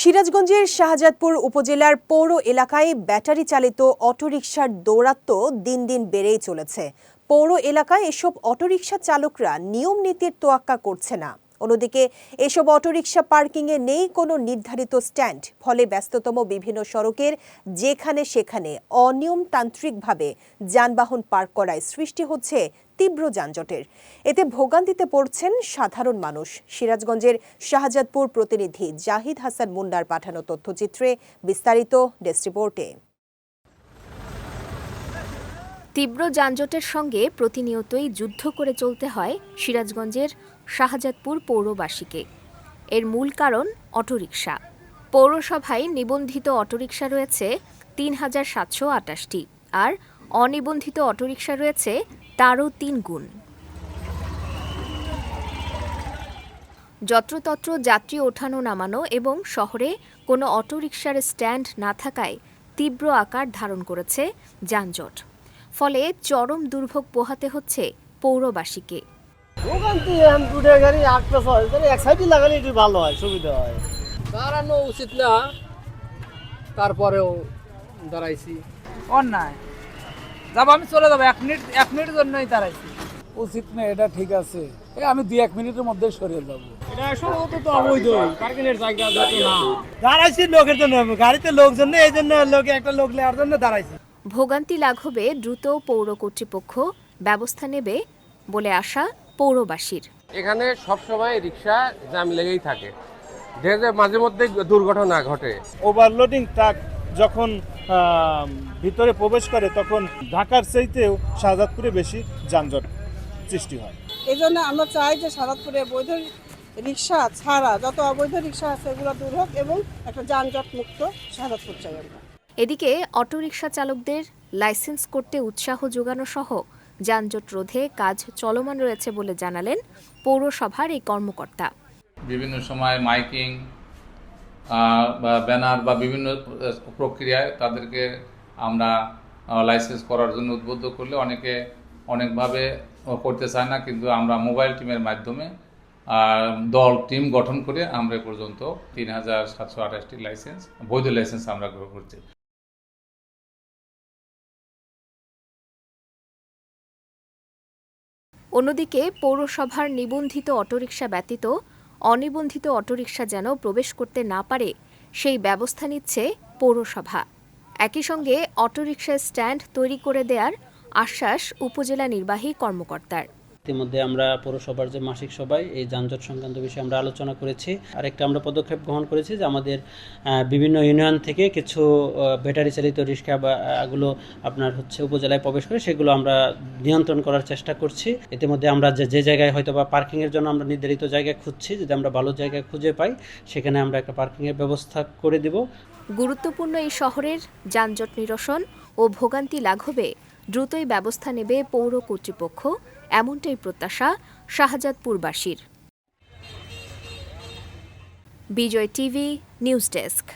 সিরাজগঞ্জের শাহজাদপুর উপজেলার পৌর এলাকায় ব্যাটারি চালিত অটোরিকশার দৌরাত্ম দিন দিন বেড়েই চলেছে। পৌর এলাকায় এসব অটোরিকশা চালকরা নিয়ম নীতির তোয়াক্কা করছে না। অন্যদিকে, এসব অটোরিকশা পার্কিংয়ে নেই কোনো নির্ধারিত স্ট্যান্ড। ফলে ব্যস্ততম বিভিন্ন সড়কের যেখানে সেখানে অনিয়মতান্ত্রিকভাবে যানবাহন পার্ক করায় সৃষ্টি হচ্ছে তীব্র যানজটের। এতে ভোগান্তিতে পড়ছেন সাধারণ মানুষ। সিরাজগঞ্জের শাহজাদপুর প্রতিনিধি জাহিদ হাসান মুন্ডার পাঠানো তথ্যচিত্রে বিস্তারিত ডেস্ক রিপোর্টে। তীব্র যানজটের সঙ্গে প্রতিনিয়তই যুদ্ধ করে চলতে হয় সিরাজগঞ্জের শাহজাদপুর পৌরবাসীকে। এর মূল কারণ অটোরিকশা। পৌরসভায় নিবন্ধিত অটোরিকশা রয়েছে তিন হাজার সাতশো আটাশটি আর অনিবন্ধিত অটোরিকশা রয়েছে তারও তিন গুণ। যত্রতত্র যাত্রী ওঠানো, নামানো এবং শহরে কোনো অটোরিকশার স্ট্যান্ড না থাকায় তীব্র আকার ধারণ করেছে যানজট। ফলে চরম দুর্ভোগ পোহাতে হচ্ছে পৌরবাসীকে। ওখান থেকে দুটো গাড়ি আট পাঁচ এক সাইডে লাগালে একটু ভালো হয় সুবিধা হয়। দাঁড়ানো উচিত না তারপরেও দাঁড়াইছি। অন্যায়। যাব আমি চলে যাব এক মিনিট এক মিনিটের জন্যই দাঁড়াইছি। উচিত না এটা ঠিক আছে। এ আমি দুই এক মিনিটের মধ্যে সরিয়ে যাব এটা সম্ভবত তো অবৈধ। পার্কিং এর জায়গা দাঁড়াইছি লোকের জন্য গাড়িতে লোকজন এই জন্য লোকে একটা লোক নেওয়ার জন্য দাঁড়াইছি। ভোগান্তি লাঘবে দ্রুত পৌর কর্তৃপক্ষ ব্যবস্থা নেবে বলে আশা পৌরবাসীর। এখানে সবসময় রিক্সা জ্যাম লেগেই থাকে। মাঝে মধ্যে দুর্ঘটনা ঘটে। ওভারলোডিং ট্রাক যখন ভিতরে প্রবেশ করে তখন ঢাকার চাইতেও শাহজাদপুরে বেশি যানজট সৃষ্টি হয়। এই জন্য আমরা চাই যে সারাদপুরে বৈধ রিক্সা ছাড়া যত অবৈধ রিক্সা আছে এগুলো দূর হোক এবং একটা যানজট মুক্ত সারাদপুর চাই আমরা। এদিকে অটোরিকশা চালকদের লাইসেন্স করতে উৎসাহ যোগানো সহ যানজট রোধে কাজ চলমান রয়েছে বলে জানালেন পৌরসভার এই কর্মকর্তা। বিভিন্ন সময় মাইকিং বা ব্যানার বা বিভিন্ন প্রক্রিয়ায় তাদেরকে আমরা লাইসেন্স করার জন্য উদ্বুদ্ধ করলে অনেকে অনেকভাবে করতে চায় না, কিন্তু আমরা মোবাইল টিমের মাধ্যমে দল, টিম গঠন করে আমরা পর্যন্ত তিন হাজার সাতশো আঠাশটি লাইসেন্স, বৈধ লাইসেন্স আমরা গ্রহণ করছি। অন্যদিকে পৌরসভার নিবন্ধিত অটোরিকশা ব্যতীত অনিবন্ধিত অটোরিকশা যেন প্রবেশ করতে না পারে, সেই ব্যবস্থা নিচ্ছে পৌরসভা। একই সঙ্গে অটোরিকশা স্ট্যান্ড তৈরি করে দেয়ার আশ্বাস উপজেলা নির্বাহী কর্মকর্তার। ইতিমধ্যে আমরা পৌরসভার যে মাসিক সভায় এই যানজট সংক্রান্ত বিষয়ে আমরা আলোচনা করেছি। আরেকটা আমরা পদক্ষেপ গ্রহণ করেছি যে আমাদের বিভিন্ন ইউনিয়ন থেকে কিছু ব্যাটারি চালিত রিক্সা বা এগুলো আপনার হচ্ছে উপজেলায় প্রবেশ করে সেগুলো আমরা নিয়ন্ত্রণ করার চেষ্টা করছি। ইতিমধ্যে আমরা যে যে জায়গায় হয়তো বা পার্কিংয়ের জন্য আমরা নির্ধারিত জায়গা খুঁজছি, যদি আমরা ভালো জায়গা খুঁজে পাই, সেখানে আমরা একটা পার্কিংয়ের ব্যবস্থা করে দিব। গুরুত্বপূর্ণ এই শহরের যানজট নিরসন ও ভোগান্তি লাঘবে দ্রুতই ব্যবস্থা নেবে পৌর কর্তৃপক্ষ। এমনটাই প্রত্যাশা শাহজাদপুরবাসীর। Bijoy TV news desk.